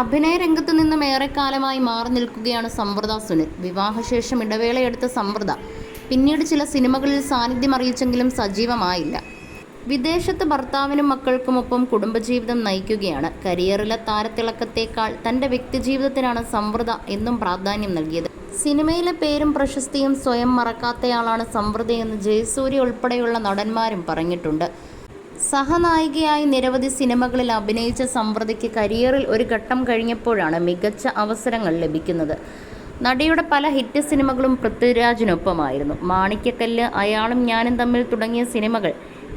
അഭിനയ രംഗത്ത് നിന്നും ഏറെക്കാലമായി മാറി നിൽക്കുകയാണ് സമ്പ്രദ സുനിൽ. വിവാഹശേഷം ഇടവേളയെടുത്ത സമ്പ്രദ പിന്നീട് ചില സിനിമകളിൽ സാന്നിധ്യം അറിയിച്ചെങ്കിലും സജീവമായില്ല. വിദേശത്ത് ഭർത്താവിനും മക്കൾക്കുമൊപ്പം കുടുംബജീവിതം നയിക്കുകയാണ്. കരിയറിലെ താരത്തിളക്കത്തേക്കാൾ തന്റെ വ്യക്തിജീവിതത്തിനാണ് സമ്പ്രദ എന്നും പ്രാധാന്യം നൽകിയത്. സിനിമയിലെ പേരും പ്രശസ്തിയും സ്വയം മറക്കാത്തയാളാണ് സമൃദ്ധയെന്ന് ജയസൂര്യ ഉൾപ്പെടെയുള്ള നടന്മാരും പറഞ്ഞിട്ടുണ്ട്. സഹനായികയായി നിരവധി സിനിമകളിൽ അഭിനയിച്ച സമൃദ്ധിക്ക് കരിയറിൽ ഒരു ഘട്ടം കഴിഞ്ഞപ്പോഴാണ് മികച്ച അവസരങ്ങൾ ലഭിക്കുന്നത്. നടിയുടെ പല ഹിറ്റ് സിനിമകളും പൃഥ്വിരാജിനൊപ്പമായിരുന്നു. മാണിക്യക്കല്ല് അയാളും ഞാനും തമ്മിൽ തുടങ്ങിയ സിനിമകൾ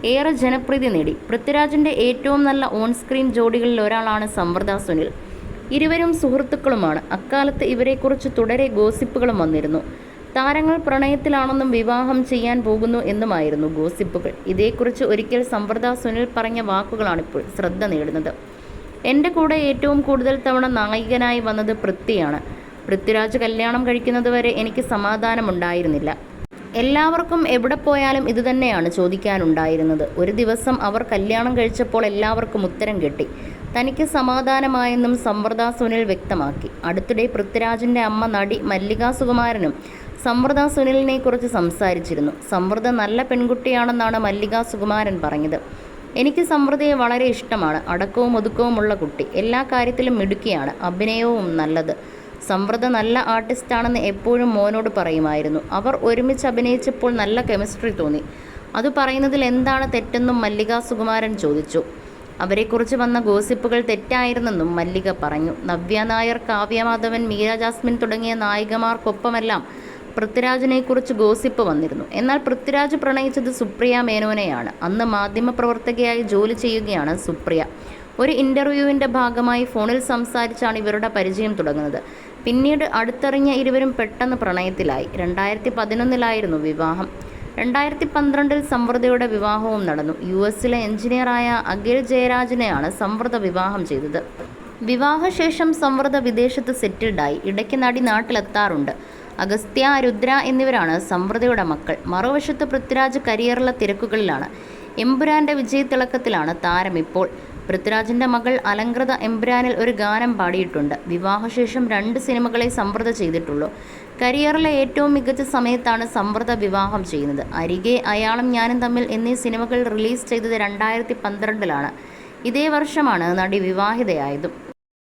ഏറെ ജനപ്രീതി നേടി. പൃഥ്വിരാജിന്റെ ഏറ്റവും നല്ല ഓൺ സ്ക്രീൻ ജോഡികളിൽ ഒരാളാണ് സമൃദ്ധ സുനിൽ. ഇരുവരും സുഹൃത്തുക്കളുമാണ്. അക്കാലത്ത് ഇവരെക്കുറിച്ച് തുടരെ ഗോസിപ്പുകളും വന്നിരുന്നു. താരങ്ങൾ പ്രണയത്തിലാണെന്നും വിവാഹം ചെയ്യാൻ പോകുന്നു എന്നുമായിരുന്നു ഗോസിപ്പുകൾ. ഇതേക്കുറിച്ച് ഒരിക്കൽ സമൃദ്ധ സുനിൽ പറഞ്ഞ വാക്കുകളാണിപ്പോൾ ശ്രദ്ധ നേടുന്നത്. എന്റെ കൂടെ ഏറ്റവും കൂടുതൽ തവണ നായികനായി വന്നത് പൃഥ്വിയാണ്. പൃഥ്വിരാജ് കല്യാണം കഴിക്കുന്നതുവരെ എനിക്ക് സമാധാനമുണ്ടായിരുന്നില്ല. എല്ലാവർക്കും എവിടെ പോയാലും ഇതുതന്നെയാണ് ചോദിക്കാനുണ്ടായിരുന്നത്. ഒരു ദിവസം അവർ കല്യാണം കഴിച്ചപ്പോൾ എല്ലാവർക്കും ഉത്തരം കിട്ടി. തനിക്ക് സമാധാനമായെന്നും സമൃദ്ധ സുനിൽ വ്യക്തമാക്കി. അടുത്തിടെ പൃഥ്വിരാജിന്റെ അമ്മ നടി മല്ലികാ സുകുമാരനും സമൃദ്ധ സുനിലിനെ കുറിച്ച് സംസാരിച്ചിരുന്നു. സമൃദ്ധ നല്ല പെൺകുട്ടിയാണെന്നാണ് മല്ലിക സുകുമാരൻ പറഞ്ഞത്. എനിക്ക് സമൃദ്ധയെ വളരെ ഇഷ്ടമാണ്. അടക്കവും ഒതുക്കവുമുള്ള കുട്ടി. എല്ലാ കാര്യത്തിലും മിടുക്കിയാണ്. അഭിനയവും നല്ലത്. സമൃദ്ധ നല്ല ആർട്ടിസ്റ്റാണെന്ന് എപ്പോഴും മോനോട് പറയുമായിരുന്നു. അവർ ഒരുമിച്ച് അഭിനയിച്ചപ്പോൾ നല്ല കെമിസ്ട്രി തോന്നി. അത് പറയുന്നതിൽ എന്താണ് തെറ്റെന്നും മല്ലിക സുകുമാരൻ ചോദിച്ചു. അവരെക്കുറിച്ച് വന്ന ഗോസിപ്പുകൾ തെറ്റായിരുന്നെന്നും മല്ലിക പറഞ്ഞു. നവ്യ നായർ കാവ്യമാധവൻ മീര ജാസ്മിൻ തുടങ്ങിയ നായികമാർക്കൊപ്പമെല്ലാം പൃഥ്വിരാജിനെക്കുറിച്ച് ഗോസിപ്പ് വന്നിരുന്നു. എന്നാൽ പൃഥ്വിരാജ് പ്രണയിച്ചത് സുപ്രിയ മേനോനെയാണ്. അന്ന് മാധ്യമപ്രവർത്തകയായി ജോലി ചെയ്യുകയാണ് സുപ്രിയ. ഒരു ഇന്റർവ്യൂവിന്റെ ഭാഗമായി ഫോണിൽ സംസാരിച്ചാണ് ഇവരുടെ പരിചയം തുടങ്ങുന്നത്. പിന്നീട് അടുത്തറിഞ്ഞ ഇരുവരും പെട്ടെന്ന് പ്രണയത്തിലായി. രണ്ടായിരത്തി പതിനൊന്നിലായിരുന്നു വിവാഹം. രണ്ടായിരത്തി പന്ത്രണ്ടിൽ സമൃദ്ധയുടെ വിവാഹവും നടന്നു. യു എസിലെ എഞ്ചിനീയറായ അഖിൽ ജയരാജിനെയാണ് സമൃദ്ധ വിവാഹം ചെയ്തത്. വിവാഹശേഷം സമൃദ്ധ വിദേശത്ത് സെറ്റിൽഡായി. ഇടയ്ക്ക് നടി നാട്ടിലെത്താറുണ്ട്. അഗസ്ത്യ രുദ്ര എന്നിവരാണ് സമൃദ്ധയുടെ മക്കൾ. മറുവശത്ത് പൃഥ്വിരാജ് കരിയറിലെ തിരക്കുകളിലാണ്. എമ്പുരാന്റെ വിജയത്തിളക്കത്തിലാണ് താരം ഇപ്പോൾ. പൃഥ്വിരാജിന്റെ മകൾ അലങ്കൃത എമ്പുരാനിൽ ഒരു ഗാനം പാടിയിട്ടുണ്ട്. വിവാഹശേഷം രണ്ട് സിനിമകളെ സമൃദ്ധ ചെയ്തിട്ടുള്ളൂ. കരിയറിലെ ഏറ്റവും മികച്ച സമയത്താണ് സമൃദ്ധ വിവാഹം ചെയ്യുന്നത്. അരികെ അയാളും ഞാനും തമ്മിൽ എന്നീ സിനിമകൾ റിലീസ് ചെയ്തത് രണ്ടായിരത്തി പന്ത്രണ്ടിലാണ്. ഇതേ വർഷമാണ് നടി വിവാഹിതയായതും.